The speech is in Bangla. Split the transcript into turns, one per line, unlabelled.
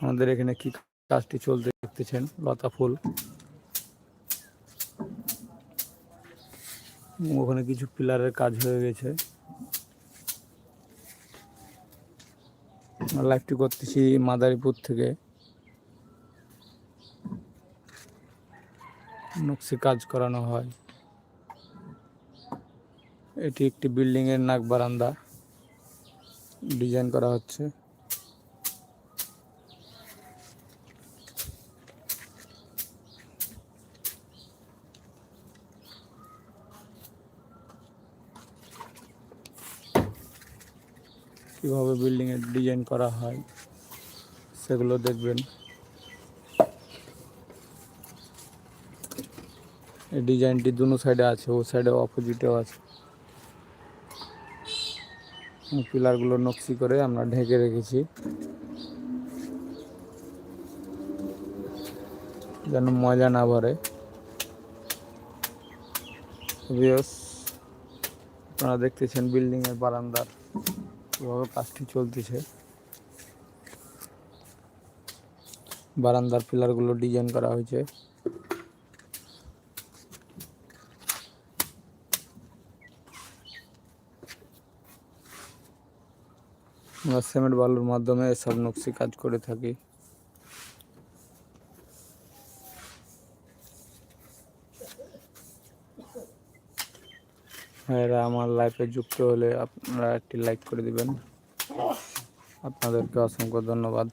আমাদের এখানে কি কাজটি চলতে দেখতেছেন? লতা ফুল। ওখানে কিছু পিলারের কাজ হয়ে গেছে। লাইভটি করতেছি মাদারীপুর থেকে। নকশি কাজ করানো হয়। এটি একটি বিল্ডিং এর নাক বারান্দা। ডিজাইন করা হচ্ছে। কীভাবে বিল্ডিং এর ডিজাইন করা হয়, সেগুলো দেখবেন। এই ডিজাইনটি দুনো সাইডে আছে, ও সাইডে অপোজিটেও আছে। পিলারগুলো নকশি করে আমরা ঢেকে রেখেছি। যেন মজা না ভরে আপনারা দেখতেছেন বিল্ডিং এর বারান্দার কীভাবে কাজটি চলতেছে। বারান্দার পিলারগুলো ডিজাইন করা হয়েছে। আমরা সিমেন্ট বালুর মাধ্যমে এসব নকশি কাজ করে থাকি। এরা আমার লাইফে যুক্ত হলে আপনারা একটি লাইক করে দিবেন। আপনাদেরকে অসংখ্য ধন্যবাদ।